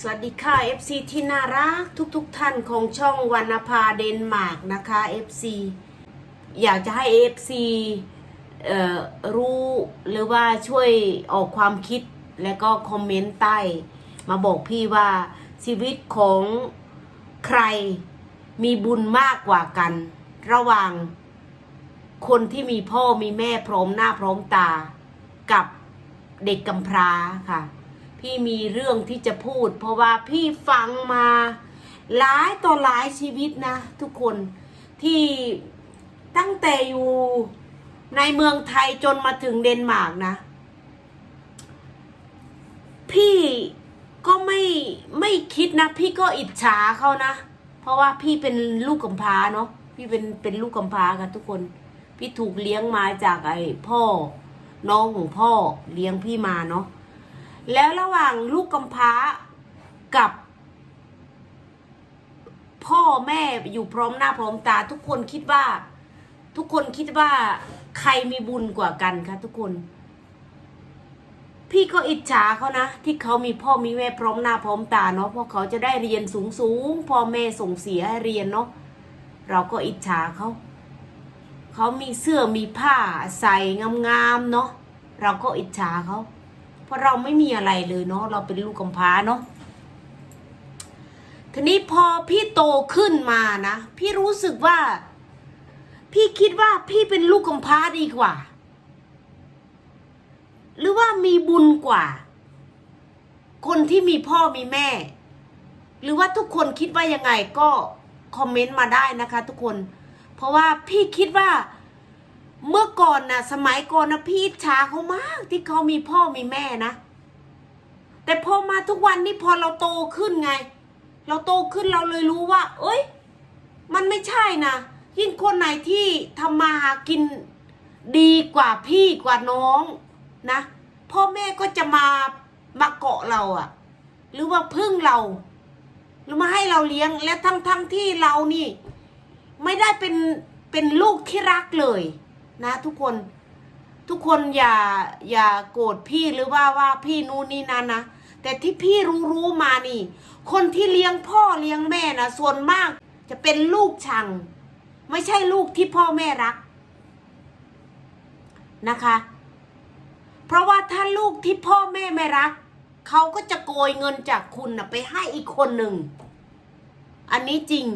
สวัสดีค่ะ FC ที่น่ารักทุกๆทท่านของช่องวรรณภาเดนมาร์กนะคะ FC อยากจะให้ FC เอ่อรู้หรือว่าช่วยออกความคิดแล้วก็คอมเมนต์ใต้ มาบอกพี่ว่าชีวิตของใครมีบุญมากกว่ากัน ระหว่างคนที่มีพ่อมีแม่พร้อมหน้าพร้อมตา กับเด็กกำพร้าค่ะ พี่มีเรื่องที่จะพูด เพราะว่าพี่ฟังมาหลายต่อหลายชีวิตนะ ทุกคนที่ตั้งแต่อยู่ในเมืองไทยจนมาถึงเดนมาร์กนะ พี่ก็ไม่ไม่คิดนะ พี่ก็อิจฉาเขานะ เพราะว่าพี่เป็นลูกกำพร้าเนาะพี่เป็นเป็นลูกกำพร้าค่ะทุกคน พี่ถูกเลี้ยงมาจากไอ้พ่อ น้องของพ่อเลี้ยงพี่มาเนาะ แล้วระหว่างลูกกำพร้ากับ พ่อแม่อยู่พร้อมหน้าพร้อมตา ทุกคนคิดว่า ทุกคนคิดว่าใครมีบุญกว่ากันคะทุกคน พี่ก็อิจฉาเขานะ ที่เขามีพ่อมีแม่พร้อมหน้าพร้อมตาเนาะเพราะเขาจะได้เรียนสูงสูงๆพ่อแม่ส่งเสียให้เรียนเนาะเราก็อิจฉาเขาเขามีเสื้อมีผ้าใส่งามๆเนาะเราก็อิจฉาเขา เพราะเราไม่มีอะไรเลยเนาะเราเป็นลูกกำพร้าเนาะทีนี้พอพี่โตขึ้นมานะ พี่รู้สึกว่า พี่คิดว่าพี่เป็นลูกกำพร้าดีกว่า หรือว่ามีบุญกว่า คนที่มีพ่อมีแม่ หรือว่าทุกคนคิดว่ายังไงก็คอมเมนต์มาได้นะคะ ทุกคน เพราะว่าพี่คิดว่า เมื่อก่อนนะสมัยก่อนนะพี่อิจฉาเขามากที่เขามีพ่อมีแม่นะ แต่พอมาทุกวันนี้พอเราโตขึ้นไง เราโตขึ้นเราเลยรู้ว่า เอ้ย มันไม่ใช่นะยิ่งคนไหนที่ทำมาหากินดีกว่าพี่กว่าน้องนะ พ่อแม่ก็จะมามาเกาะเราอะหรือว่าพึ่งเรา หรือมาให้เราเลี้ยงและทั้งทั้งที่เรานี่ ไม่ได้เป็นเป็นลูกที่รักเลย นะ ทุกคนทุกคนอย่าอย่าโกรธพี่หรือว่าว่าพี่นู่นนี่นั่นนะแต่ที่พี่รู้รู้มานี่ คนที่เลี้ยงพ่อเลี้ยงแม่นะส่วนมากจะเป็นลูกชัง ไม่ใช่ลูกที่พ่อแม่รักนะคะ เพราะว่าถ้าลูกที่พ่อแม่ไม่รักเขาก็จะโกยเงินจากคุณนะไปให้อีกคนหนึ่ง อันนี้จริง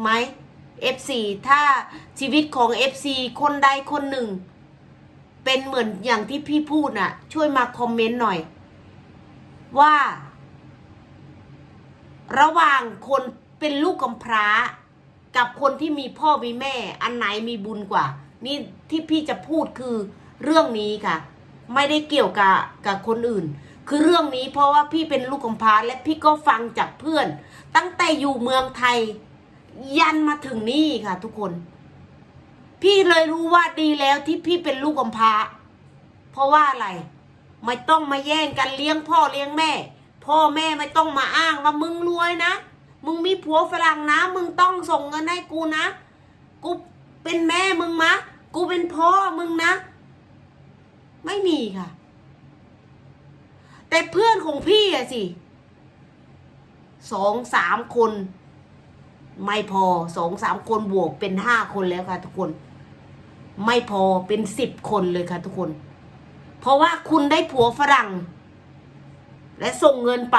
ไหม FC ถ้าชีวิตของ FC คนใดคนหนึ่ง เป็นเหมือนอย่างที่พี่พูดน่ะ ช่วยมาคอมเมนต์หน่อย ว่า ระหว่างคนเป็นลูกกำพร้า กับคนที่มีพ่อมีแม่ อันไหนมีบุญกว่า นี่ที่พี่จะพูดคือเรื่องนี้ค่ะ ไม่ได้เกี่ยวกับกับคนอื่น คือเรื่องนี้เพราะว่าพี่เป็นลูกกำพร้าและพี่ก็ฟังจากเพื่อน ตั้งแต่อยู่เมืองไทย ยันมาถึงนี่ค่ะ ทุกคน พี่เลยรู้ว่าดีแล้วที่พี่เป็นลูกกำพาเพราะว่าอะไร ไม่ต้องมาแย่งกันเลี้ยงพ่อเลี้ยงแม่ พ่อแม่ไม่ต้องมาอ้างว่ามึงรวยนะมึงมีผัวฝรั่งนะ มึงต้องส่งเงินให้กูนะ กูเป็นแม่มึงมะ กูเป็นพ่อมึงนะ ไม่มีค่ะ แต่เพื่อนของพี่อะสิสองสามคน ไม่พอสองสามคนบวกเป็นห้าคนแล้วค่ะ ทุกคน ไม่พอเป็นสิบคนเลยค่ะ ทุกคน เพราะว่าคุณได้ผัวฝรั่ง และส่งเงินไป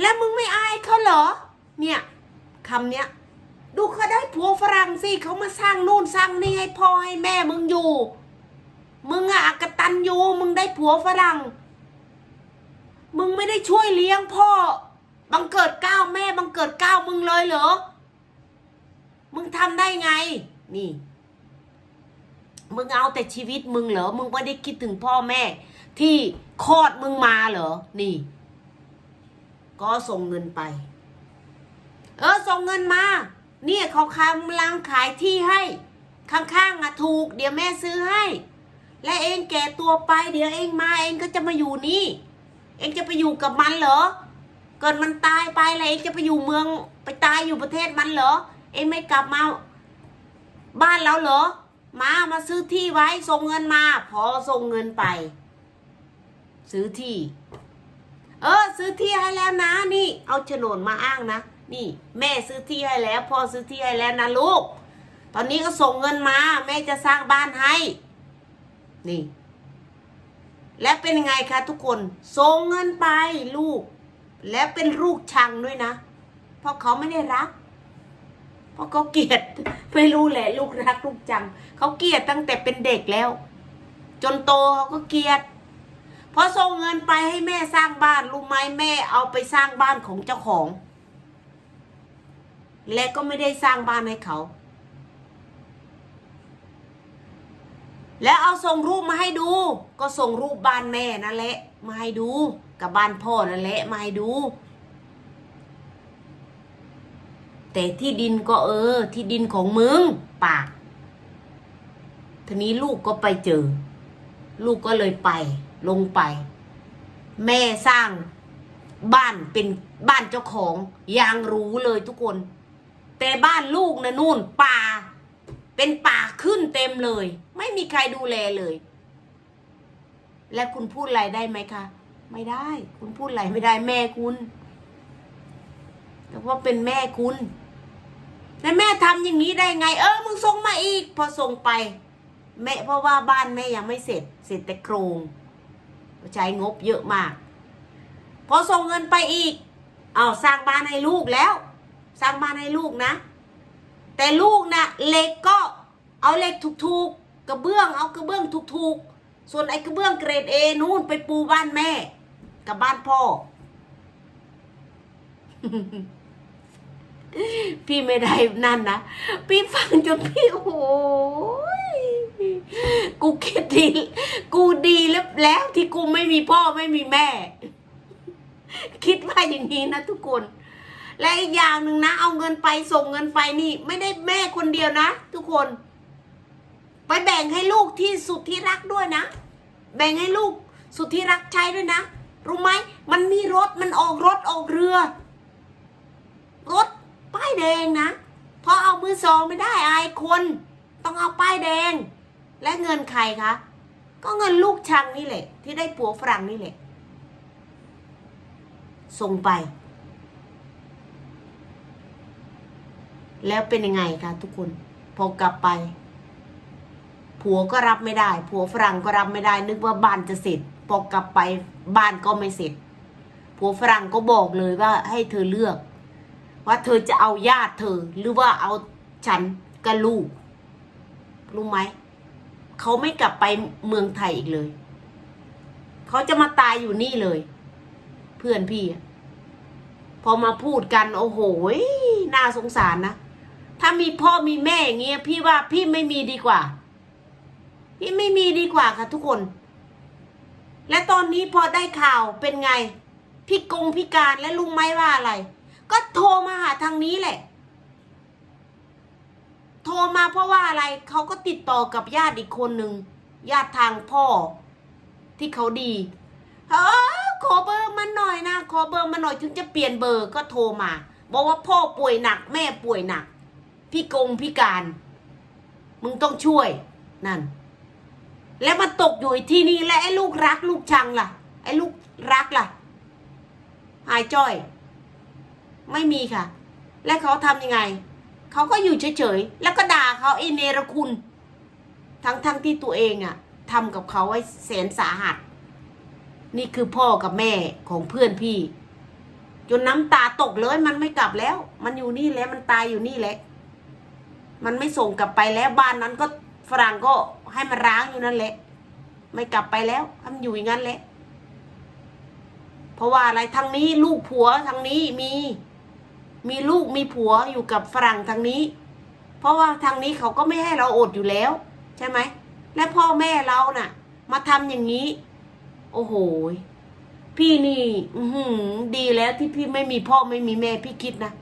แล้วมึงไม่อายเขาเหรอ เนี่ยคำเนี้ย ดูเขาได้ผัวฝรั่งสิเขามาสร้างนู่นสร้างนี่ให้พ่อให้แม่มึงอยู่ มึงอะอกตันยูมึงได้ผัวฝรั่ง มึงไม่ได้ช่วยเลี้ยงพ่อ บังเกิดเก้าวแม่บังเกิดเก้าวมึงเลยเหรอ มึงทำได้ไง นี่ มึงเอาแต่ชีวิตมึงเหรอ มึงไม่ได้คิดถึงพ่อแม่ ที่คลอดมึงมาเหรอ นี่ ก็ส่งเงินไป เออ ส่งเงินมา เนี่ยเขากำลังขายที่ให้ ข้างๆอะถูก เดี๋ยวแม่ซื้อให้ และเองแก่ตัวไป เดี๋ยวเองมาเองก็จะมาอยู่นี่ เองจะไปอยู่กับมันเหรอ เกิดมันตายไปแล้วเองจะไปอยู่เมือง ไปตายอยู่ประเทศมันเหรอ เองไม่กลับมา บ้านเราเหรอ มามาซื้อที่ไว้ส่งเงินมา พอส่งเงินไป ซื้อที่ เออ ซื้อที่ให้แล้วนะ นี่ เอาโฉนดมาอ้างนะนี่ แม่ซื้อที่ให้แล้วพ่อซื้อที่ให้แล้วนะลูก ตอนนี้ก็ส่งเงินมา แม่จะสร้างบ้านให้ นี่ และเป็นยังไงคะทุกคนส่งเงินไปลูก และเป็นลูกชังด้วยนะ เพราะเขาไม่ได้รัก เพราะเขาเกลียดไม่รู้แหละ ลูกรักลูกจัง เขาเกลียดตั้งแต่เป็นเด็กแล้ว จนโตเขาก็เกลียดพอส่งเงินไปให้แม่สร้างบ้านรู้ไหมแม่เอาไปสร้างบ้านของเจ้าของ และก็ไม่ได้สร้างบ้านให้เขา แล้วเอาส่งรูปมาให้ดู ก็ส่งรูปบ้านแม่นั่นแหละมาให้ดู กับบ้านพ่อนั่นแหละมาให้ดู แต่ที่ดินก็เออ ที่ดินของมึงปากทีนี้ลูกก็ไปเจอ ลูกก็เลยไป ลงไป แม่สร้างบ้านเป็นบ้านเจ้าของย่างรู้เลยทุกคน แต่บ้านลูกนะนู่นป่า เป็นป่าขึ้นเต็มเลย ไม่มีใครดูแลเลย และคุณพูดอะไรได้ไหมคะ ไม่ได้ คุณพูดอะไรไม่ได้แม่คุณแต่ว่าเป็นแม่คุณแล้วแม่ทำอย่างนี้ได้ไง เออมึงส่งมาอีก พอส่งไป แม่เพราะว่าบ้านแม่ยังไม่เสร็จ เสร็จแต่โครงใช้งบเยอะมาก พอส่งเงินไปอีกเอาสร้างบ้านให้ลูกแล้ว สร้างบ้านให้ลูกนะ แต่ลูกนะเหล็กก็เอาเหล็กถูกๆกระเบื้องเอากระเบื้องถูกๆส่วนไอ้กระเบื้องเกรดเอนู่นไปปูบ้านแม่ กับบ้านพ่อ พี่ไม่ได้นั่นนะ พี่ฟังจนพี่โอ้โหยกูคิดดี กูดีแล้วแล้วที่กูไม่มีพ่อไม่มีแม่ คิดว่าอย่างนี้นะทุกคน และอีกอย่างหนึ่งนะ เอาเงินไปส่งเงินไปนี่ ไม่ได้แม่คนเดียวนะทุกคน ไปแบ่งให้ลูกที่สุดที่รักด้วยนะ แบ่งให้ลูกสุดที่รักใช้ด้วยนะ รู้ไหมมันมีรถมันออกรถออกเรือ รถป้ายแดงนะเพราะเอามือสองไม่ได้อายคน ต้องเอาป้ายแดง และเงินใครคะก็เงินลูกชังนี่แหละ ที่ได้ผัวฝรั่งนี่แหละส่งไป แล้วเป็นยังไงคะทุกคนพอกลับไป ผัวก็รับไม่ได้ ผัวฝรั่งก็รับไม่ได้ นึกว่าบ้านจะเสร็จ พอกลับไปบ้านก็ไม่เสร็จผัวฝรั่งก็บอกเลยว่าให้เธอเลือก ว่าเธอจะเอาญาติเธอ หรือว่าเอาฉันกับลูก รู้ไหมเขาไม่กลับไปเมืองไทยอีกเลยเขาจะมาตายอยู่นี่เลย เพื่อนพี่พอมาพูดกันโอ้โหน่าสงสารนะถ้ามีพ่อมีแม่อย่างเงี้ยพี่ว่าพี่ไม่มีดีกว่า พี่ไม่มีดีกว่าค่ะทุกคน และตอนนี้พอได้ข่าวเป็นไง พี่กงพิการและลุงไม่ว่าอะไร ก็โทรมาหาทางนี้แหละ โทรมาเพราะว่าอะไรเขาก็ติดต่อกับญาติอีกคนหนึ่งญาติทางพ่อ ที่เขาดีเออขอเบอร์มันหน่อยนะขอเบอร์มันหน่อยถึงจะเปลี่ยนเบอร์ก็โทรมา บอกว่าพ่อป่วยหนัก แม่ป่วยหนัก พี่กงพิการ มึงต้องช่วยนั่น แล้วมาตกอยู่ที่นี่และไอ้ลูกรักลูกชังล่ะ ไอ้ลูกรักล่ะ หายจ้อย ไม่มีค่ะ และเขาทำยังไง เขาก็อยู่เฉยๆ แล้วก็ด่าเขาไอ้เนรคุณ ทั้งๆทที่ตัวเองอะทำกับเขาไว้แสนสาหัส นี่คือพ่อกับแม่ของเพื่อนพี่ จนน้ำตาตกเลยมันไม่กลับแล้ว มันอยู่นี่แล้วมันตายอยู่นี่แหละ มันไม่ส่งกลับไปแล้วบ้านนั้นก็ ฝรั่งก็ให้มันร้างอยู่นั่นแหละ ไม่กลับไปแล้วให้มันอยู่อย่างนั้นแหละ เพราะว่าอะไรทางนี้ลูกผัวทางนี้มี มีลูกมีผัวอยู่กับฝรั่งทางนี้ เพราะว่าทางนี้เขาก็ไม่ให้เราอดอยู่แล้ว ใช่ไหม และพ่อแม่เราน่ะ มาทำอย่างนี้ โอ้โหพี่นี่อืดีแล้วที่พี่ไม่มีพ่อไม่มีแม่พี่คิดนะ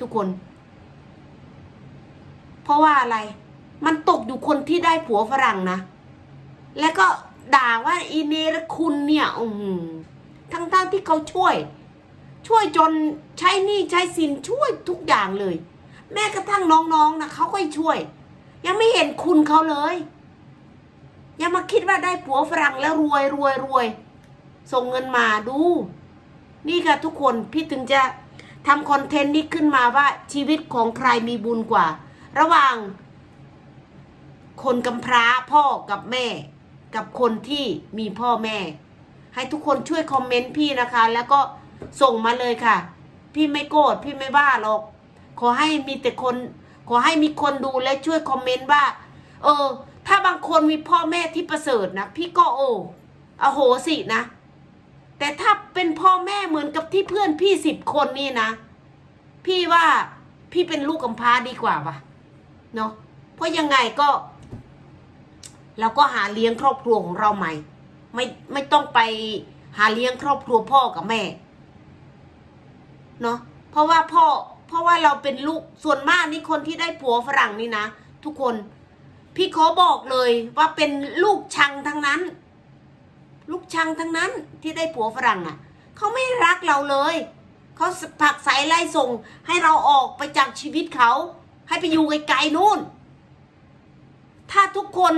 ทุกคน เพราะว่าอะไร มันตกอยู่คนที่ได้ผัวฝรั่งนะ แล้วก็ด่าว่าอีเนรคุณเนี่ยอือหือทั้งๆที่เขาช่วย ช่วยจนใช้หนี้ใช้สินช่วยทุกอย่างเลย แม้กระทั่งน้องๆนะเขาก็ช่วย ยังไม่เห็นคุณเขาเลยอย่ามาคิดว่าได้ผัวฝรั่งแล้วรวยรวยรวยส่งเงินมาดู นี่ค่ะทุกคนพี่ถึงจะทำคอนเทนต์นี้ขึ้นมาว่าชีวิตของใครมีบุญกว่า ระหว่าง คนกำพร้าพ่อกับแม่ กับคนที่มีพ่อแม่ ให้ทุกคนช่วยคอมเมนต์พี่นะคะ แล้วก็ส่งมาเลยค่ะ พี่ไม่โกรธพี่ไม่บ้าหรอก ขอให้มีแต่คน ขอให้มีคนดูและช่วยคอมเมนต์ว่า เออ ถ้าบางคนมีพ่อแม่ที่ประเสริฐนะพี่ก็โอ้อโหสินะ แต่ถ้าเป็นพ่อแม่เหมือนกับที่เพื่อนพี่สิบคนนี่นะ พี่ว่าพี่เป็นลูกกำพร้าดีกว่าปะเนาะเพราะยังไงก็ เราก็หาเลี้ยงครอบครัวของเราใหม่ ไม่ไม่ต้องไปหาเลี้ยงครอบครัวพ่อกับแม่เนาะเพราะว่าพ่อเพราะว่าเราเป็นลูกส่วนมากนี่คนที่ได้ผัวฝรั่งนี่นะทุกคนพี่ขอบอกเลยว่าเป็นลูกชังทั้งนั้น ลูกชังทั้งนั้นที่ได้ผัวฝรั่งอะเขาไม่รักเราเลยเขาผลักสายไล่ส่ง ให้เราออกไปจากชีวิตเขา ให้ไปอยู่ไกลๆนู่น ถ้าทุกคน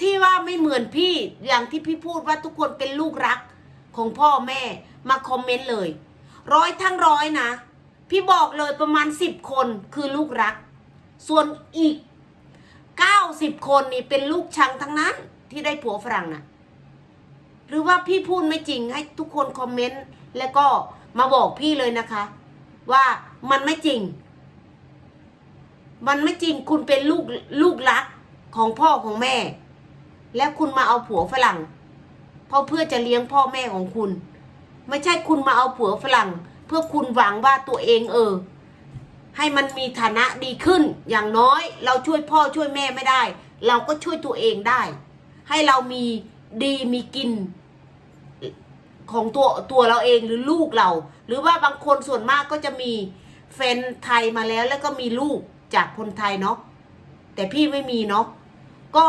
ที่ว่าไม่เหมือนพี่อย่างที่พี่พูดว่าทุกคนเป็นลูกรักของพ่อแม่มาคอมเมนต์เลย ร้อยทั้งร้อยนะ พี่บอกเลยประมาณสิบคนคือลูกรัก ส่วนอีกเก้าสิบคนนี่เป็นลูกชังทั้งนั้นที่ได้ผัวฝรั่งน่ะ หรือว่าพี่พูดไม่จริงให้ทุกคนคอมเมนต์แล้วก็มาบอกพี่เลยนะคะ ว่ามันไม่จริง มันไม่จริงคุณเป็นลูกลูกรักของพ่อของแม่ แล้วคุณมาเอาผัวฝรั่ง เพราะเพื่อจะเลี้ยงพ่อแม่ของคุณ ไม่ใช่คุณมาเอาผัวฝรั่ง เพื่อคุณหวังว่าตัวเองเออ ให้มันมีฐานะดีขึ้น อย่างน้อย เราช่วยพ่อช่วยแม่ไม่ได้ เราก็ช่วยตัวเองได้ ให้เรามีดีมีกิน ของตัวตัวเราเองหรือลูกเรา หรือว่าบางคนส่วนมากก็จะมีแฟนไทยมาแล้วแล้วก็มีลูกจากคนไทยเนาะแต่พี่ไม่มีเนาะก็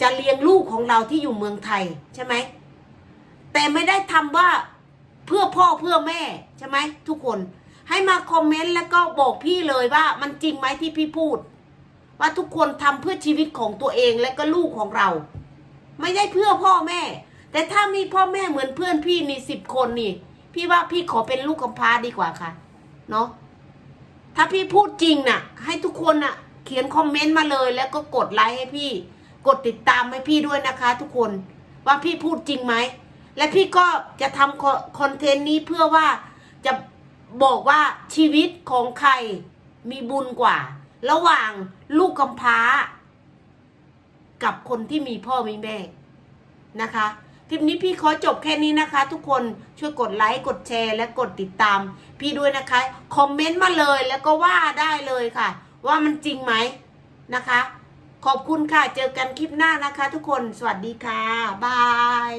จะเลี้ยงลูกของเราที่อยู่เมืองไทยใช่ไหมแต่ไม่ได้ทำว่าเพื่อพ่อเพื่อแม่ใช่ไหมทุกคนให้มาคอมเมนต์แล้วก็บอกพี่เลยว่ามันจริงไหมที่พี่พูด ว่าทุกคนทำเพื่อชีวิตของตัวเองและก็ลูกของเรา ไม่ได้เพื่อพ่อแม่ แต่ถ้ามีพ่อแม่เหมือนเพื่อนพี่นี่สิบคนนี่ พี่ว่าพี่ขอเป็นลูกกำพร้าดีกว่าค่ะเนาะถ้าพี่พูดจริงน่ะ ให้ทุกคนน่ะ เขียนคอมเมนต์มาเลยแล้วก็กดไลค์ให้พี่ กดติดตามให้พี่ด้วยนะคะ ทุกคนว่าพี่พูดจริงไหม และพี่ก็จะทำคอนคอนเทนต์นี้เพื่อว่าจะบอกว่าชีวิตของใครมีบุญกว่า ระหว่างลูกกำพร้า กับคนที่มีพ่อมีแม่นะคะคลิปนี้พี่ขอจบแค่นี้นะคะ ทุกคนช่วยกดไลค์กดแชร์และกดติดตาม พี่ด้วยนะคะคอมเมนต์มาเลยแล้วก็ว่าได้เลยค่ะ ว่ามันจริงไหมนะคะ ขอบคุณค่ะ เจอกันคลิปหน้านะคะทุกคน สวัสดีค่ะ บาย